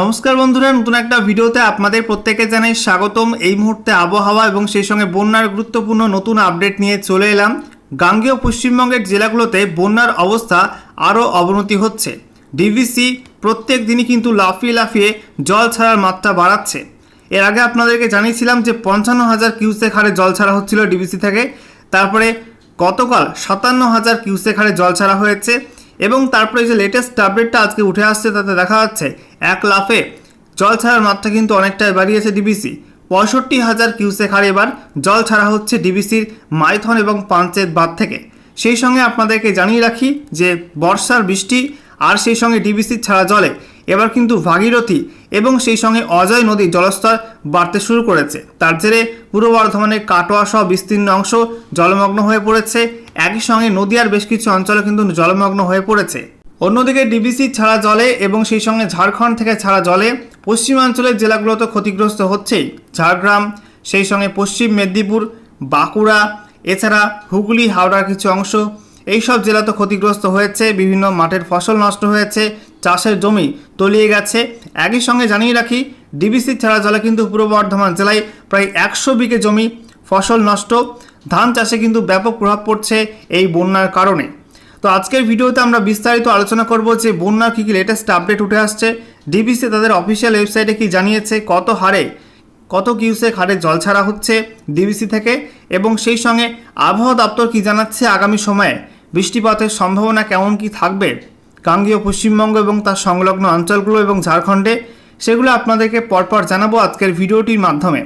নমস্কার বন্ধুরা, নতুন একটা ভিডিওতে আপনাদের প্রত্যেকে জানাই স্বাগতম। এই মুহূর্তে আবহাওয়া এবং সেই সঙ্গে বন্যার গুরুত্বপূর্ণ নতুন আপডেট নিয়ে চলে এলাম। গাঙ্গেয় পশ্চিমবঙ্গের জেলাগুলোতে বন্যার অবস্থা আরও অবনতি হচ্ছে। ডিভিসি প্রত্যেক দিনই কিন্তু লাফিয়ে লাফিয়ে জল ছাড়ার মাত্রা বাড়াচ্ছে। এর আগে আপনাদেরকে জানিয়েছিলাম যে পঞ্চান্ন হাজার কিউসেক হারে জল ছাড়া হচ্ছিল ডিভিসি থেকে। তারপরে গতকাল সাতান্ন হাজার কিউসেক হারে জল ছাড়া হয়েছে। এবং তারপরে যে লেটেস্ট আপডেটটা আজকে উঠে আসছে তাতে দেখা যাচ্ছে, এক লাফে জল ছাড়ার মাত্রা কিন্তু অনেকটাই বাড়িয়েছে ডিবিসি পঁয়ষট্টি হাজার কিউসেক হারে এবার জল ছাড়া হচ্ছে ডিবিসির মাইথন এবং পাঞ্চেত বাঁধ থেকে। সেই সঙ্গে আপনাদেরকে জানিয়ে রাখি যে বর্ষার বৃষ্টি আর সেই সঙ্গে ডিবিসির ছাড়া জলে এবার কিন্তু ভাগীরথী এবং সেই সঙ্গে অজয় নদীর জলস্তর বাড়তে শুরু করেছে। তার জেরে পূর্ব বর্ধমানের কাটোয়া সহ বিস্তীর্ণ অংশ জলমগ্ন হয়ে পড়েছে। একই সঙ্গে নদীয়ার বেশ কিছু অঞ্চলে কিন্তু জলমগ্ন হয়ে পড়েছে। অন্যদিকে ডিবিসি ছাড়া জলে এবং সেই সঙ্গে ঝাড়খণ্ড থেকে ছাড়া জলে পশ্চিমাঞ্চলের জেলাগুলো তো ক্ষতিগ্রস্ত হচ্ছেই। ঝাড়গ্রাম, সেই সঙ্গে পশ্চিম মেদিনীপুর, বাঁকুড়া, এছাড়া হুগলি, হাওড়ার কিছু অংশ। এই সব জেলা তো ক্ষতিগ্রস্ত হয়েছে। বিভিন্ন মাঠের ফসল নষ্ট হয়েছে। চাষের জমি তলিয়ে গেছে। একই সঙ্গে জানিয়ে রাখি, ডিবিসি ছাড়া জলে কিন্তু পূর্ব বর্ধমান জেলায় প্রায় একশো বিঘে জমি ফসল নষ্ট। ধান চাষে কিন্তু ব্যাপক প্রভাব পড়ছে এই বন্যার কারণে। তো আজকের ভিডিওতে আমরা বিস্তারিত আলোচনা করব যে বন্যার কী কী লেটেস্ট আপডেট উঠে আসছে। ডিবিসি তাদের অফিসিয়াল ওয়েবসাইটে কি জানিয়েছে, কত হারে, কত কিউসেক হারে জল ছাড়া হচ্ছে ডিবিসি থেকে এবং সেই সঙ্গে আবহাওয়া দপ্তর কি জানাচ্ছে আগামী সময়ে? বৃষ্টিপাতের সম্ভাবনা কেমন কি থাকবে? গাঙ্গীয় পশ্চিমবঙ্গ এবং তার সংলগ্ন অঞ্চলগুলো এবং ঝাড়খণ্ডে, সেগুলো আপনাদেরকে পরপর জানাব আজকের ভিডিওটির মাধ্যমে।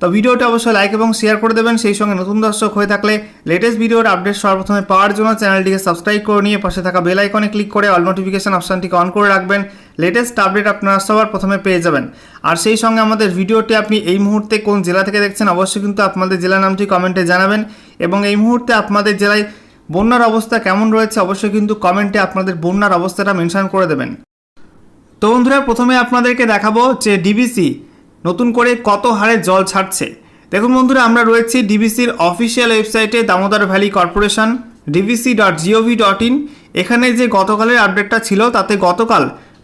তো ভিডিওটা অবশ্যই লাইক এবং শেয়ার করে দেবেন, সেই সঙ্গে নতুন দর্শক হয়ে থাকলে লেটেস্ট ভিডিওর আপডেট সর্বপ্রথমে পাওয়ার জন্য চ্যানেলটিকে সাবস্ক্রাইব করে নিয়ে পাশে থাকা বেল আইকনে ক্লিক করে অল নোটিফিকেশন অপশানটিকে অন করে রাখবেন। লেটেস্ট আপডেট আপনারা সবার প্রথমে পেয়ে যাবেন। আর সেই সঙ্গে আমাদের ভিডিওটি আপনি এই মুহূর্তে কোন জেলা থেকে দেখছেন, অবশ্যই কিন্তু আপনাদের জেলার নামটি কমেন্টে জানাবেন এবং এই মুহূর্তে আপনাদের জেলায় বন্যার অবস্থা কেমন রয়েছে অবশ্যই কিন্তু কমেন্টে আপনাদের বন্যার অবস্থাটা মেনশন করে দেবেন। তো বন্ধুরা, প্রথমে আপনাদেরকে দেখাবো যে ডিবিসি নতুন করে কত হারে জল ছাড়ছে। দেখুন বন্ধুরা, আমরা রয়েছি ডিবিসির অফিসিয়াল ওয়েবসাইটে Damodar valley corporation DVC dot GOV dot in এখানে যে গতকালের আপডেটটা ছিল, তাতে গতকাল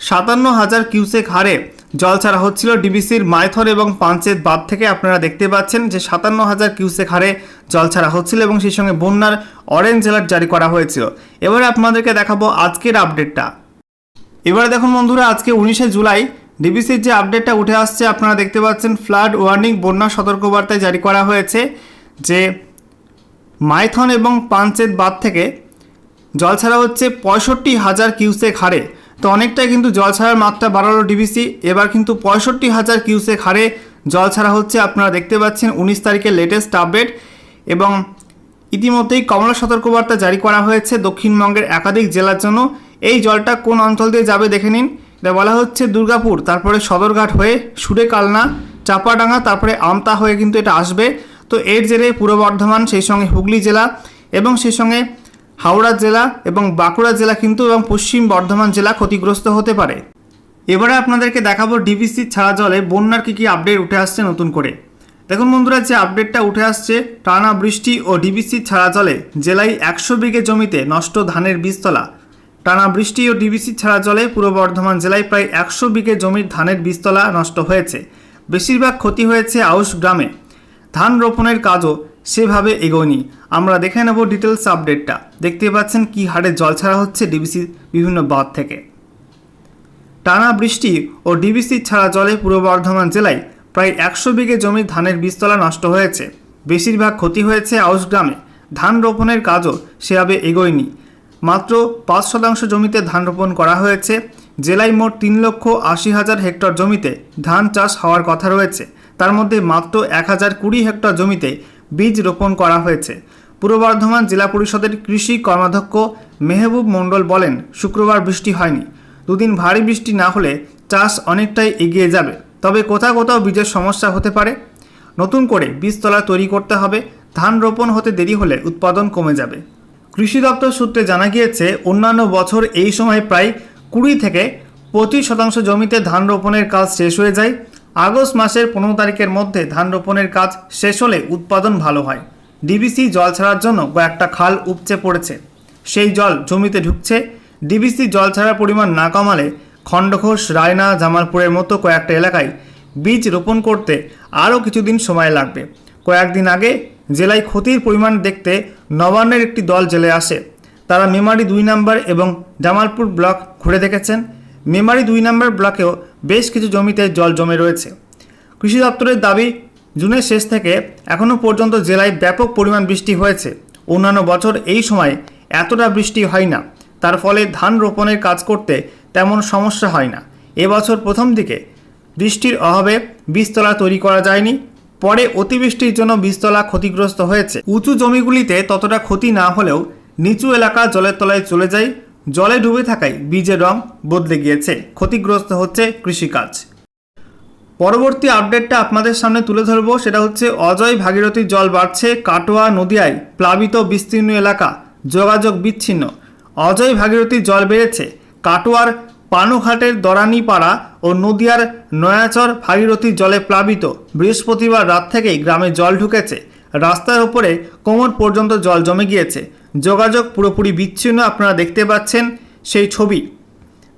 সাতান্ন হাজার কিউসেক হারে জল ছাড়া হচ্ছিল ডিবিসির মাইথর এবং পাঞ্চেত বাঁধ থেকে। আপনারা দেখতে পাচ্ছেন যে সাতান্ন হাজার কিউসেক হারে জল ছাড়া হচ্ছিল এবং সেই সঙ্গে বন্যার অরেঞ্জ অ্যালার্ট জারি করা হয়েছিল। এবারে আপনাদেরকে দেখাবো আজকের আপডেটটা এবারে দেখুন বন্ধুরা, আজকে উনিশে জুলাই ডিবিসির যে আপডেটটা উঠে আসছে, আপনারা দেখতে পাচ্ছেন ফ্লাড ওয়ার্নিং বন্যা সতর্কবার্তায় জারি করা হয়েছে যে মাইথন এবং পাঞ্চেত বাঁধ থেকে জল ছাড়া হচ্ছে পঁয়ষট্টি হাজার কিউসেক হারে তো অনেকটাই কিন্তু জল ছাড়ার মাত্রা বাড়ালো ডিবিসি এবার কিন্তু পঁয়ষট্টি হাজার কিউসেক হারে জল ছাড়া হচ্ছে আপনারা দেখতে পাচ্ছেন উনিশ তারিখের লেটেস্ট আপডেট এবং ইতিমধ্যেই কমলা সতর্কবার্তা জারি করা হয়েছে দক্ষিণবঙ্গের একাধিক জেলার জন্য। এই জলটা কোন অঞ্চল দিয়ে যাবে দেখে নিন। এটা বলা হচ্ছে দুর্গাপুর, তারপরে সদরঘাট হয়ে সুরেকালনা, চাপাডাঙ্গা, তারপরে আমতা হয়ে কিন্তু এটা আসবে। তো এর জেরে পূর্ব বর্ধমান, সেই সঙ্গে হুগলি জেলা এবং সেই সঙ্গে হাওড়া জেলা এবং বাঁকুড়া জেলা কিন্তু এবং পশ্চিম বর্ধমান জেলা ক্ষতিগ্রস্ত হতে পারে। এবারে আপনাদেরকে দেখাবো ডিবিসি ছাড়া জলে বন্যার কী কী আপডেট উঠে আসছে নতুন করে। দেখুন বন্ধুরা, যে আপডেটটা উঠে আসছে, টানা বৃষ্টি ও ডিবিসি ছাড়া জলে জেলায় একশো বিঘে জমিতে নষ্ট ধানের বীজতলা। টানা বৃষ্টি ও ডিবিসি ছাড়া জলে পূর্ব বর্ধমান জেলায় প্রায় একশো বিঘে জমির ধানের বীজতলা নষ্ট হয়েছে। বেশিরভাগ ক্ষতি হয়েছে আউশ গ্রামে। ধান রোপণের কাজও সেভাবে এগোয়নি। আমরা দেখে নেব ডিটেলস আপডেটটা। দেখতে পাচ্ছেন কি হারে জল ছাড়া হচ্ছে ডিবিসি বিভিন্ন বাঁধ থেকে। টানা বৃষ্টি ও ডিবিসি ছাড়া জলে পূর্ব বর্ধমান জেলায় প্রায় একশো বিঘে জমির ধানের বীজতলা নষ্ট হয়েছে। বেশিরভাগ ক্ষতি হয়েছে আউশ গ্রামে। ধান রোপণের কাজও সেভাবে এগোয়নি। মাত্র পাঁচ শতাংশ জমিতে ধান রোপণ করা হয়েছে। জেলায় মোট তিন লক্ষ আশি হাজার হেক্টর জমিতে ধান চাষ হওয়ার কথা রয়েছে। তার মধ্যে মাত্র এক হাজার কুড়ি হেক্টর জমিতে বীজ রোপণ করা হয়েছে। পূর্ব বর্ধমান জেলা পরিষদের কৃষি কর্মাধ্যক্ষ মেহবুব মণ্ডল বলেন, শুক্রবার বৃষ্টি হয়নি। দুদিন ভারী বৃষ্টি না হলে চাষ অনেকটাই এগিয়ে যাবে। তবে কোথাও কোথাও বীজের সমস্যা হতে পারে। নতুন করে বীজতলা তৈরি করতে হবে। ধান রোপণ হতে দেরি হলে উৎপাদন কমে যাবে। কৃষি দপ্তর সূত্রে জানা গিয়েছে, অন্যান্য বছর এই সময় প্রায় কুড়ি থেকে পঁচিশ শতাংশ জমিতে ধান রোপণের কাজ শেষ হয়ে যায়। আগস্ট মাসের পনেরো তারিখের মধ্যে ধান রোপণের কাজ শেষ হলে উৎপাদন ভালো হয়। ডিবিসি জল ছাড়ার জন্য কয়েকটা খাল উপচে পড়েছে। সেই জল জমিতে ঢুকছে। ডিবিসি জল ছাড়ার পরিমাণ না কমালে খণ্ডঘোষ, রায়না, জামালপুরের মতো কয়েকটা এলাকায় বীজ রোপণ করতে আরও কিছুদিন সময় লাগবে। কয়েকদিন আগে জেলায় ক্ষতির পরিমাণ দেখতে নবান্নের একটি দল জেলে আসে। তারা মেমারি দুই নম্বর এবং জামালপুর ব্লক ঘুরে দেখেছেন। মেমারি দুই নম্বর ব্লকেও বেশ কিছু জমিতে জল জমে রয়েছে। কৃষি দপ্তরের দাবি, জুনের শেষ থেকে এখনও পর্যন্ত জেলায় ব্যাপক পরিমাণ বৃষ্টি হয়েছে। অন্যান্য বছর এই সময় এতটা বৃষ্টি হয় না। তার ফলে ধান রোপণের কাজ করতে তেমন সমস্যা হয় না। এবছর প্রথম দিকে বৃষ্টির অভাবে বীজতলা তৈরি করা যায়নি। পরে অতিবৃষ্টির জন্য বীজতলা ক্ষতিগ্রস্ত হয়েছে। উঁচু জমিগুলিতে ততটা ক্ষতি না হলেও নিচু এলাকা জলের তলায় চলে যায়। জলে ডুবে থাকায় বীজের রং বদলে গিয়েছে। ক্ষতিগ্রস্ত হচ্ছে কৃষিকাজ। পরবর্তী আপডেটটা আপনাদের সামনে তুলে ধরবো। সেটা হচ্ছে অজয় ভাগীরথীর জল বাড়ছে কাটোয়া নদিয়ায় প্লাবিত বিস্তীর্ণ এলাকা। যোগাযোগ বিচ্ছিন্ন। অজয় ভাগীরথীর জল বেড়েছে কাটোয়ার পানুঘাটের দরানিপাড়া ও নদিয়ার নয়াচর ভাগীরথীর জলে প্লাবিত। বৃহস্পতিবার রাত থেকেই গ্রামে জল ঢুকেছে। রাস্তার ওপরে কোমর পর্যন্ত জল জমে গিয়েছে। যোগাযোগ পুরোপুরি বিচ্ছিন্ন আপনারা দেখতে পাচ্ছেন সেই ছবি।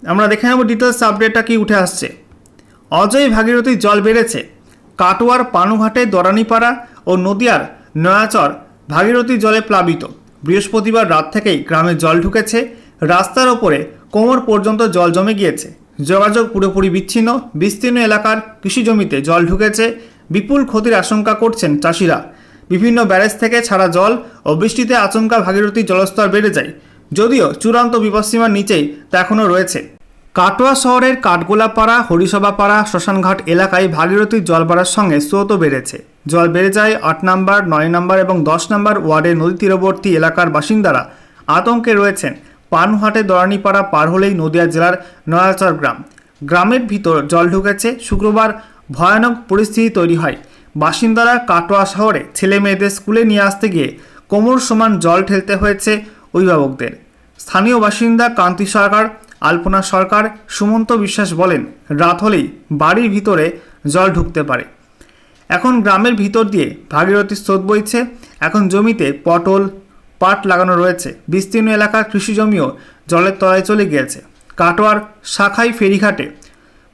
আমরা দেখে নেব ডিটেলস আপডেটটা কি উঠে আসছে। অজয় ভাগীরথীর জল বেড়েছে। কাটোয়ার পানুঘাটে, দরানিপাড়া ও নদিয়ার নয়াচর ভাগীরথী জলে প্লাবিত। বৃহস্পতিবার রাত থেকেই গ্রামে জল ঢুকেছে। রাস্তার ওপরে কোমর পর্যন্ত জল জমে গিয়েছে। যোগাযোগ পুরোপুরি বিচ্ছিন্ন। বিস্তীর্ণ এলাকার কৃষি জমিতে জল ঢুকেছে। বিপুল ক্ষতির আশঙ্কা করছেন চাষিরা। বিভিন্ন ব্যারেজ থেকে ছাড়া জল ও বৃষ্টিতে আচমকা ভাগীরথীর জলস্তর বেড়ে যায়। যদিও চূড়ান্ত বিপদসীমার নিচেই তা এখনও রয়েছে। কাটোয়া শহরের কাঠগোলাপাড়া, হরিসভাপাড়া, শ্মশানঘাট এলাকায় ভাগীরথীর জল বাড়ার সঙ্গে স্রোতও বেড়েছে। জল বেড়ে যায় আট নম্বর, নয় নম্বর এবং দশ নম্বর ওয়ার্ডের নদী তীরবর্তী এলাকার বাসিন্দারা আতঙ্কে রয়েছেন। পানহাটে দরানিপাড়া পার হলেই নদিয়া জেলার নয়াচর গ্রাম। গ্রামের ভিতর জল ঢুকেছে। শুক্রবার ভয়ানক পরিস্থিতি তৈরি হয়। বাসিন্দারা কাটোয়া শহরে ছেলে মেয়েদের স্কুলে নিয়ে আসতে গিয়ে কোমর সমান জল ঠেলতে হয়েছে অভিভাবকদের। স্থানীয় বাসিন্দা কান্তি সরকার, আলপনা সরকার, সুমন্ত বিশ্বাস বলেন, রাত হলেই বাড়ির ভিতরে জল ঢুকতে পারে। এখন গ্রামের ভিতর দিয়ে ভাগীরথী স্রোত বইছে। এখন জমিতে পটল, পাট লাগানো রয়েছে। বিস্তীর্ণ এলাকার কৃষি জমিও জলের তলায় চলে গিয়েছে। কাটোয়ার শাখাই ফেরিঘাটে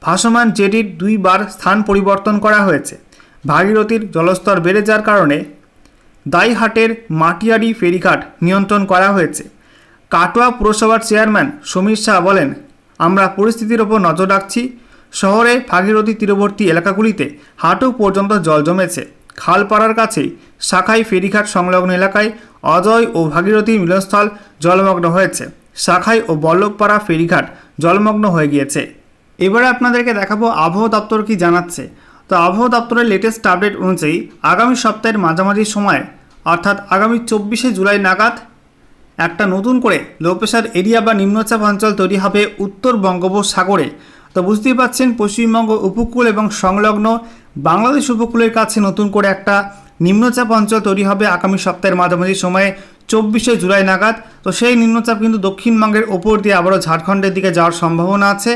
ভাসমান জেটির দুইবার স্থান পরিবর্তন করা হয়েছে। ভাগীরথীর জলস্তর বেড়ে যাওয়ার কারণে দাইহাটের মাটিয়ারি ফেরিঘাট নিয়ন্ত্রণ করা হয়েছে। কাটোয়া পুরসভার চেয়ারম্যান সমীর শাহ বলেন, আমরা পরিস্থিতির ওপর নজর রাখছি। শহরে ভাগীরথী তীরবর্তী এলাকাগুলিতে হাঁটু পর্যন্ত জল জমেছে। খালপাড়ার কাছেই শাখাই ফেরিঘাট সংলগ্ন এলাকায় অজয় ও ভাগীরথী মিলনস্থল জলমগ্ন হয়েছে। শাখাই ও বল্লভপাড়া ফেরিঘাট জলমগ্ন হয়ে গিয়েছে। এবারে আপনাদেরকে দেখাবো আবহাওয়া দপ্তর কি জানাচ্ছে। তো আবহাওয়া দপ্তরের লেটেস্ট আপডেট অনুযায়ী আগামী সপ্তাহের মাঝামাঝি সময়, অর্থাৎ আগামী চব্বিশে জুলাই নাগাদ, একটা নতুন করে লো প্রেশার এরিয়া বা নিম্নচাপ অঞ্চল তৈরি হবে উত্তর বঙ্গোপসাগরে। তো বুঝতেই পাচ্ছেন, পশ্চিমবঙ্গ উপকূল এবং সংলগ্ন বাংলাদেশ উপকূলের কাছে নতুন করে একটা নিম্নচাপ অঞ্চল তৈরি হবে আগামী সপ্তাহের মাঝামাঝি সময়ে, চব্বিশে জুলাই নাগাদ। তো সেই নিম্নচাপ কিন্তু দক্ষিণবঙ্গের ওপর দিয়ে আবারও ঝাড়খণ্ডের দিকে যাওয়ার সম্ভাবনা আছে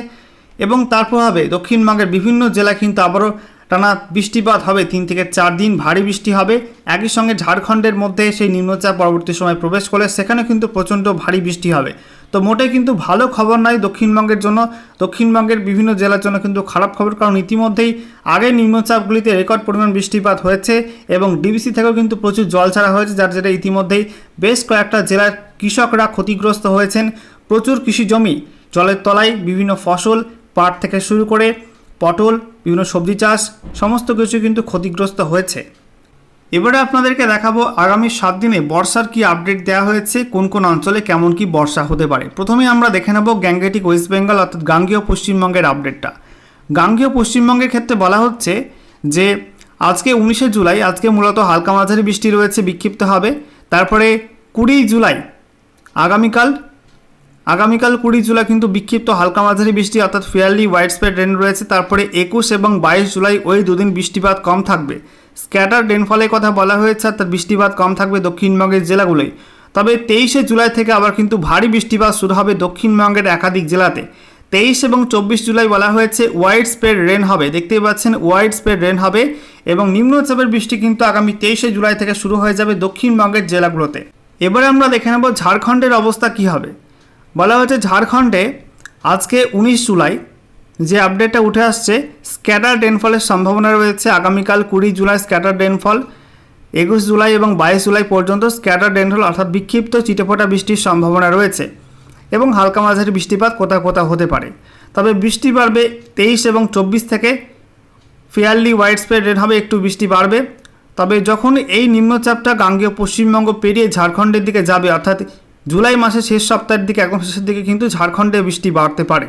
এবং তার প্রভাবে দক্ষিণবঙ্গের বিভিন্ন জেলা কিন্তু আবারও টানা বৃষ্টিপাত হবে, তিন থেকে চার দিন ভারী বৃষ্টি হবে। একই সঙ্গে ঝাড়খণ্ডের মধ্যে সেই নিম্নচাপ পরবর্তী সময় প্রবেশ করলে সেখানে কিন্তু প্রচণ্ড ভারী বৃষ্টি হবে। তো মোটে কিন্তু ভালো খবর নাই দক্ষিণবঙ্গের জন্য। দক্ষিণবঙ্গের বিভিন্ন জেলার জন্য কিন্তু খারাপ খবর, কারণ ইতিমধ্যেই আগে নিম্নচাপগুলিতে রেকর্ড পরিমাণ বৃষ্টিপাত হয়েছে এবং ডিবিসি থেকেও কিন্তু প্রচুর জল ছাড়া হয়েছে, যার জেরে ইতিমধ্যেই বেশ কয়েকটা জেলার কৃষকরা ক্ষতিগ্রস্ত হয়েছেন। প্রচুর কৃষি জমি, জলের তলায় বিভিন্ন ফসল পাট থেকে শুরু করে পটল বিভিন্ন সবজি চাষ, সমস্ত কিছু কিন্তু ক্ষতিগ্রস্ত হয়েছে। এবারে আপনাদেরকে দেখাবো আগামী সাত দিনে বর্ষার কি আপডেট দেওয়া হয়েছে, কোন কোন অঞ্চলে কেমন কি বর্ষা হতে পারে। প্রথমে আমরা দেখে নেব গ্যাঙ্গেটিক ওয়েস্ট বেঙ্গল অর্থাৎ গাঙ্গীয় পশ্চিমবঙ্গের আপডেটটা গাঙ্গীয় পশ্চিমবঙ্গের ক্ষেত্রে বলা হচ্ছে যে, আজকে উনিশে জুলাই, আজকে মূলত হালকা মাঝারি বৃষ্টি রয়েছে বিক্ষিপ্ত হবে তারপরে কুড়ি জুলাই, আগামীকাল আগামীকাল কুড়ি জুলাই কিন্তু বিক্ষিপ্ত হালকা মাঝারি বৃষ্টি অর্থাৎ ফেয়ারলি হোয়াইট স্প্রেড রেন রয়েছে। তারপরে একুশ এবং বাইশ জুলাই ওই দুদিন বৃষ্টিপাত কম থাকবে। স্ক্যাটার রেনফলের কথা বলা হয়েছে, অর্থাৎ বৃষ্টিপাত কম থাকবে দক্ষিণবঙ্গের জেলাগুলোয়। তবে তেইশে জুলাই থেকে আবার কিন্তু ভারী বৃষ্টিপাত শুরু হবে দক্ষিণবঙ্গের একাধিক জেলাতে। তেইশ এবং চব্বিশ জুলাই বলা হয়েছে ওয়াইড স্প্রেড রেন হবে। দেখতেই পাচ্ছেন ওয়াইড স্প্রেড রেন হবে এবং নিম্নচাপের বৃষ্টি কিন্তু আগামী তেইশে জুলাই থেকে শুরু হয়ে যাবে দক্ষিণবঙ্গের জেলাগুলোতে। এবারে আমরা দেখে নেব ঝাড়খণ্ডের অবস্থা কী হবে। বলা হয়েছে ঝাড়খণ্ডে আজকে উনিশ জুলাই যে আপডেটটা উঠে আসছে স্ক্যাটার রেনফলের সম্ভাবনা রয়েছে। আগামীকাল কুড়ি জুলাই স্ক্যাটার রেনফল একুশ জুলাই এবং বাইশ জুলাই পর্যন্ত স্ক্যাটার রেনফল অর্থাৎ বিক্ষিপ্ত চিটেফোঁটা বৃষ্টির সম্ভাবনা রয়েছে এবং হালকা মাঝারি বৃষ্টিপাত কোথাও কোথাও হতে পারে। তবে বৃষ্টি বাড়বে তেইশ এবং চব্বিশ থেকে। ফেয়ারলি ওয়াইড স্প্রেড রেন হবে, একটু বৃষ্টি বাড়বে। তবে যখন এই নিম্নচাপটা গাঙ্গেয় পশ্চিমবঙ্গ পেরিয়ে ঝাড়খণ্ডের দিকে যাবে, অর্থাৎ জুলাই মাসের শেষ সপ্তাহের দিকে একদম শেষের দিকে কিন্তু ঝাড়খণ্ডে বৃষ্টি বাড়তে পারে।